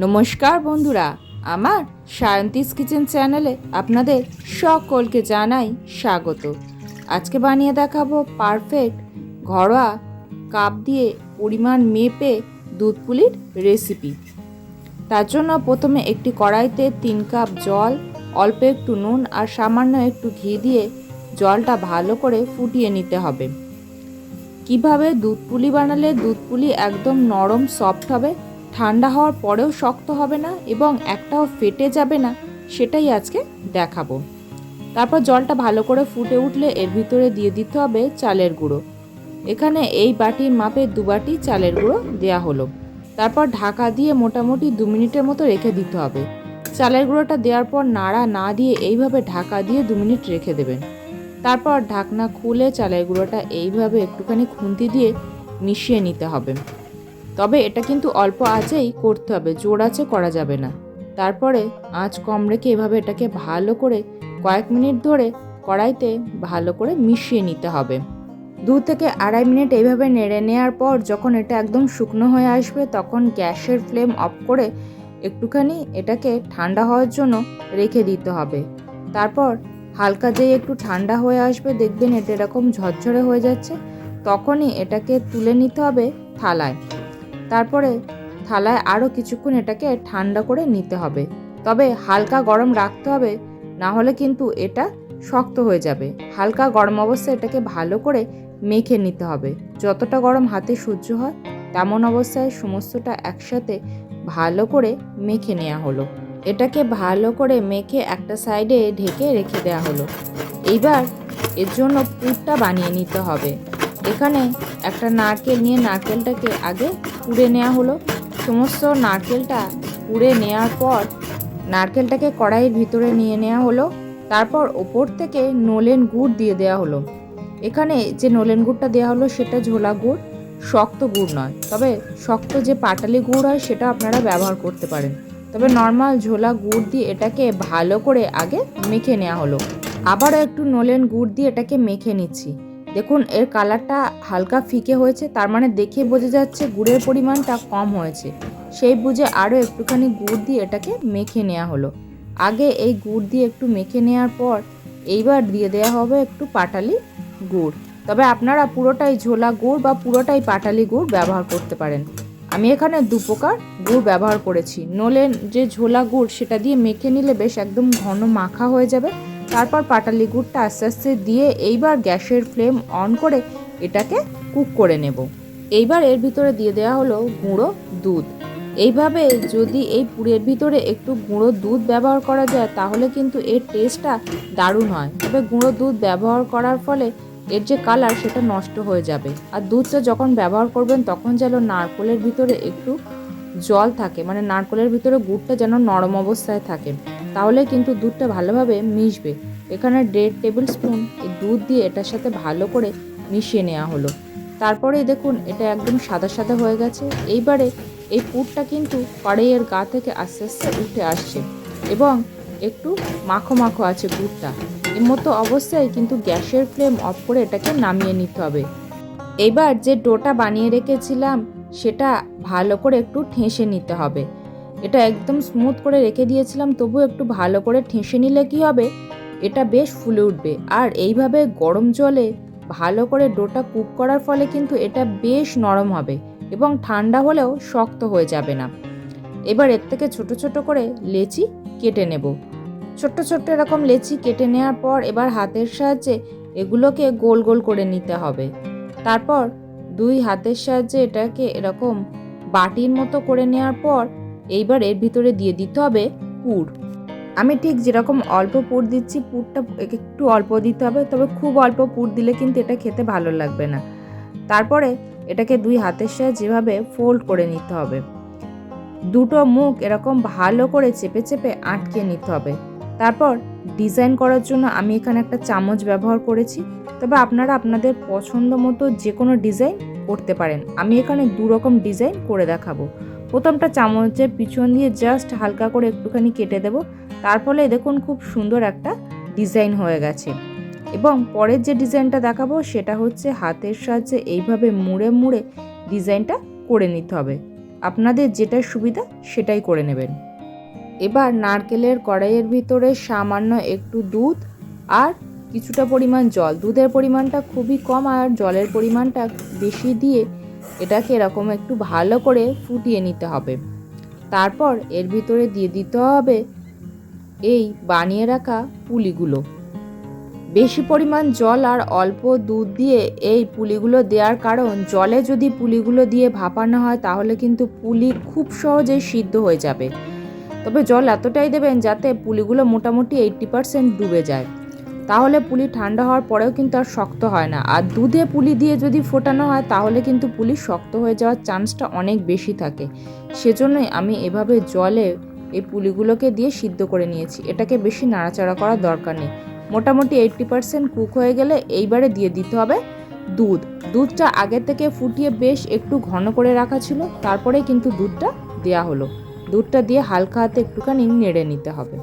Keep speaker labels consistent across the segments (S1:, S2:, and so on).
S1: নমস্কার বন্ধুরা, আমার সায়ন্তিস কিচেন চ্যানেলে আপনাদের সকলকে জানাই স্বাগত। আজকে বানিয়ে দেখাবো পারফেক্ট ঘরোয়া কাপ দিয়ে পরিমাণ মেপে দুধ পুলির রেসিপি। তার জন্য প্রথমে একটি কড়াইতে তিন কাপ জল, অল্প একটু নুন আর সামান্য একটু ঘি দিয়ে জলটা ভালো করে ফুটিয়ে নিতে হবে। কীভাবে দুধ পুলি বানালে দুধ পুলি একদম নরম সফট হবে ঠান্ডা হওয়ার পরেও শক্ত হবে না এবং একটাও ফেটে যাবে না, সেটাই আজকে দেখাবো। তারপর জলটা ভালো করে ফুটে উঠলে এর ভিতরে দিয়ে দিতে হবে চালের গুঁড়ো। এখানে এই বাটির মাপে দু বাটি চালের গুঁড়ো দেওয়া হলো। তারপর ঢাকা দিয়ে মোটামুটি দু মিনিটের মতো রেখে দিতে হবে। চালের গুঁড়োটা দেওয়ার পর নাড়া না দিয়ে এইভাবে ঢাকা দিয়ে দু মিনিট রেখে দেবেন। তারপর ঢাকনা খুলে চালের গুঁড়োটা এইভাবে একটুখানি খুন্তি দিয়ে মিশিয়ে নিতে হবে। তবে এটা কিন্তু অল্প আঁচেই করতে হবে, জোর আঁচে করা যাবে না। তারপরে আঁচ কম রেখে এভাবে এটাকে ভালো করে কয়েক মিনিট ধরে কড়াইতে ভালো করে মিশিয়ে নিতে হবে। দু থেকে আড়াই মিনিট এইভাবে নেড়ে নেওয়ার পর যখন এটা একদম শুকনো হয়ে আসবে, তখন গ্যাসের ফ্লেম অফ করে একটুখানি এটাকে ঠান্ডা হওয়ার জন্য রেখে দিতে হবে। তারপর হালকা যেই একটু ঠান্ডা হয়ে আসবে, দেখবেন এটা এরকম ঝরঝরে হয়ে যাচ্ছে, তখনই এটাকে তুলে নিতে হবে থালায়। তারপরে থালায় আরও কিছুক্ষণ এটাকে ঠান্ডা করে নিতে হবে। তবে হালকা গরম রাখতে হবে না হলে কিন্তু এটা শক্ত হয়ে যাবে। হালকা গরম অবস্থায় এটাকে ভালো করে মেখে নিতে হবে। যতটা গরম হাতে সহ্য হয়, তেমন অবস্থায় সমস্তটা একসাথে ভালো করে মেখে নেওয়া হলো। এটাকে ভালো করে মেখে একটা সাইডে ঢেকে রেখে দেওয়া হলো। এইবার এর জন্য পুরটা বানিয়ে নিতে হবে। এখানে একটা নারকেল নিয়ে নারকেলটাকে আগে পুড়ে নেওয়া হলো। সমস্ত নারকেলটা পুড়ে নেওয়ার পর নারকেলটাকে কড়াইয়ের ভিতরে নিয়ে নেওয়া হলো। তারপর ওপর থেকে নলেন গুড় দিয়ে দেওয়া হলো। এখানে যে নলেন গুড়টা দেওয়া হলো সেটা ঝোলা গুড়, শক্ত গুড় নয়। তবে শক্ত যে পাটালি গুড় হয় সেটা আপনারা ব্যবহার করতে পারেন। তবে নর্মাল ঝোলা গুড় দিয়ে এটাকে ভালো করে আগে মেখে নেওয়া হলো। আবারও একটু নলেন গুড় দিয়ে এটাকে মেখে নিচ্ছি। দেখুন, এর কালারটা হালকা ফিকে হয়েছে, তার মানে দেখে বোঝা যাচ্ছে গুড়ের পরিমাণটা কম হয়েছে। সেই বুঝে আরও একটুখানি গুড় দিয়ে এটাকে মেখে নেওয়া হলো। আগে এই গুড় দিয়ে একটু মেখে নেওয়ার পর এইবার দিয়ে দেওয়া হবে একটু পাটালি গুড়। তবে আপনারা পুরোটাই ঝোলা গুড় বা পুরোটাই পাটালি গুড় ব্যবহার করতে পারেন। আমি এখানে দু প্রকার গুড় ব্যবহার করেছি। নলেন যে ঝোলা গুড়, সেটা দিয়ে মেখে নিলে বেশ একদম ঘন মাখা হয়ে যাবে। তারপর পাটালি গুড়টা আস্তে আস্তে দিয়ে এইবার গ্যাসের ফ্লেম অন করে এটাকে কুক করে নেব। এইবার এর ভিতরে দিয়ে দেওয়া হলো গুঁড়ো দুধ। এইভাবে যদি এই পুরের ভিতরে একটু গুঁড়ো দুধ ব্যবহার করা যায়, তাহলে কিন্তু এর টেস্টটা দারুণ হয়। তবে গুঁড়ো দুধ ব্যবহার করার ফলে এর যে কালার সেটা নষ্ট হয়ে যাবে। আর দুধটা যখন ব্যবহার করবেন, তখন যেন নারকোলের ভিতরে একটু জল থাকে মানে নারকোলের ভিতরে গুড়টা যেন নরম অবস্থায় থাকে। তাহলে কিন্তু দুধটা ভালোভাবে মিশবে। এখানে দেড় টেবিল স্পুন এই দুধ দিয়ে এটার সাথে ভালো করে মিশিয়ে নেওয়া হলো। তারপরেই দেখুন, এটা একদম সাদা সাদা হয়ে গেছে। এইবারে এই পুরটা কিন্তু কড়াইয়ের গা থেকে আস্তে আস্তে উঠে আসছে এবং একটু মাখো মাখো আছে পুরটা। এর মতো অবস্থায় কিন্তু গ্যাসের ফ্লেম অফ করে এটাকে নামিয়ে নিতে হবে। এবার যে ডোটা বানিয়ে রেখেছিলাম, সেটা ভালো করে একটু ঠেসে নিতে হবে। এটা একদম স্মুথ করে রেখে দিয়েছিলাম, তবু একটু ভালো করে ঠেসে নিলে কি হবে? এটা বেশ ফুলে উঠবে। আর এইভাবে গরম জলে ভালো করে ডোটা কুক করার ফলে কিন্তু এটা বেশ নরম হবে এবং ঠান্ডা হলেও শক্ত হয়ে যাবে না। এবার এর থেকে ছোট ছোট করে লেচি কেটে নেব। ছোট্ট ছোট্ট এরকম লেচি কেটে নেওয়ার পর এবার হাতের সাহায্যে এগুলোকে গোল গোল করে নিতে হবে। তারপর দুই হাতের সাহায্যে এটাকে এরকম বাটির মতো করে নেওয়ার পর এইবার এর ভিতরে দিয়ে দিতে হবে পুর। আমি ঠিক যেরকম অল্প পুর দিচ্ছি, পুরটা একটু অল্প দিতে হবে, তবে খুব অল্প পুর দিলে কিন্তু এটা খেতে ভালো লাগবে না। তারপরে এটাকে দুই হাতের সাহায্যে যেভাবে ফোল্ড করে নিতে হবে। দুটো মুখ এরকম ভালো করে চেপে চেপে আটকে নিতে হবে। তারপর ডিজাইন করার জন্য আমি এখানে একটা চামচ ব্যবহার করেছি। তবে আপনারা আপনাদের পছন্দ মতো যে কোনো ডিজাইন করতে পারেন। আমি এখানে দু রকম ডিজাইন করে দেখাবো। প্রথমটা চামচের পিছন দিয়ে জাস্ট হালকা করে একটুখানি কেটে দেব। তার ফলে দেখুন খুব সুন্দর একটা ডিজাইন হয়ে গেছে। এবং পরের যে ডিজাইনটা দেখাবো সেটা হচ্ছে হাতের সাহায্যে এইভাবে মুড়ে মুড়ে ডিজাইনটা করে নিতে হবে। আপনাদের যেটা সুবিধা সেটাই করে নেবেন। এবার নারকেলের কড়াইয়ের ভিতরে সামান্য একটু দুধ আর কিছুটা পরিমাণ জল। দুধের পরিমাণটা খুবই কম আর জলের পরিমাণটা বেশি দিয়ে এটাকে এরকম একটু ভালো করে ফুটিয়ে নিতে হবে। তারপর এর ভিতরে দিয়ে দিতে হবে এই বানিয়ে রাখা পুলিগুলো। বেশি পরিমাণ জল আর অল্প দুধ দিয়ে এই পুলিগুলো দেওয়ার কারণ, জলে যদি পুলিগুলো দিয়ে ভাপানো হয় তাহলে কিন্তু পুলি খুব সহজেই সিদ্ধ হয়ে যাবে। তবে জল এতটাই দেবেন যাতে পুলিগুলো মোটামুটি এইট্টি পারসেন্ট ডুবে যায়। তাহলে পুলি ঠান্ডা হওয়ার পরেও কিন্তু আর শক্ত হয় না। আর দুধে পুলি দিয়ে যদি ফোটানো হয়, তাহলে কিন্তু পুলি শক্ত হয়ে যাওয়ার চান্সটা অনেক বেশি থাকে। সেজন্যই আমি এভাবে জলে এই পুলিগুলোকে দিয়ে সিদ্ধ করে নিয়েছি। এটাকে বেশি নাড়াচাড়া করার দরকার নেই। মোটামুটি এইট্টি পারসেন্ট কুক হয়ে গেলে এইবারে দিয়ে দিতে হবে দুধ। দুধটা আগে থেকে ফুটিয়ে বেশ একটু ঘন করে রাখা ছিল তারপরে কিন্তু দুধটা দেয়া হলো। দুধটা দিয়ে হালকা হাতে একটুখানি নেড়ে নিতে হবে।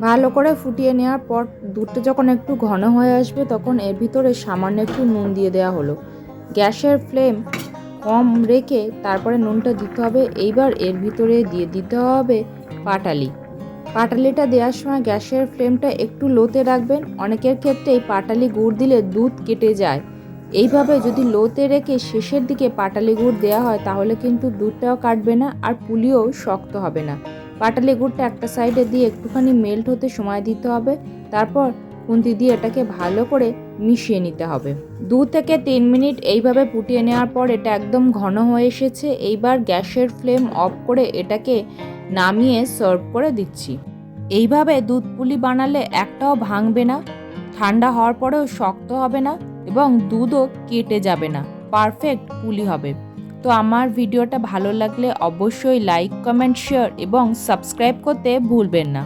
S1: ভালো করে ফুটিয়ে নেওয়ার পর দুধটা যখন একটু ঘন হয়ে আসবে, তখন এর ভিতরে সামান্য একটু নুন দিয়ে দেওয়া হলো। গ্যাসের ফ্লেম কম রেখে তারপরে নুনটা দিতে হবে। এইবার এর ভিতরে দিয়ে দিতে হবে পাটালি। পাটালিটা দেওয়ার সময় গ্যাসের ফ্লেমটা একটু লোতে রাখবেন। অনেকের ক্ষেত্রে এই পাটালি গুড় দিলে দুধ কেটে যায়। এইভাবে যদি লোতে রেখে শেষের দিকে পাটালি গুড় দেওয়া হয়, তাহলে কিন্তু দুধটাও কাটবে না আর পুলিও শক্ত হবে না। পাটালি গুড়টা একটা সাইডে দিয়ে একটুখানি মেল্ট হতে সময় দিতে হবে। তারপর খুন্তি দিয়ে এটাকে ভালো করে মিশিয়ে নিতে হবে। দু থেকে তিন মিনিট এইভাবে ফুটিয়ে নেওয়ার পর এটা একদম ঘন হয়ে এসেছে। এইবার গ্যাসের ফ্লেম অফ করে এটাকে নামিয়ে সার্ভ করে দিচ্ছি। এইভাবে দুধ পুলি বানালে একটাও ভাঙবে না, ঠান্ডা হওয়ার পরেও শক্ত হবে না এবং দুধও কেটে যাবে না। পারফেক্ট পুলি হবে। তো আমার ভিডিওটা ভালো লাগলে অবশ্যই লাইক কমেন্ট শেয়ার এবং সাবস্ক্রাইব করতে ভুলবেন না।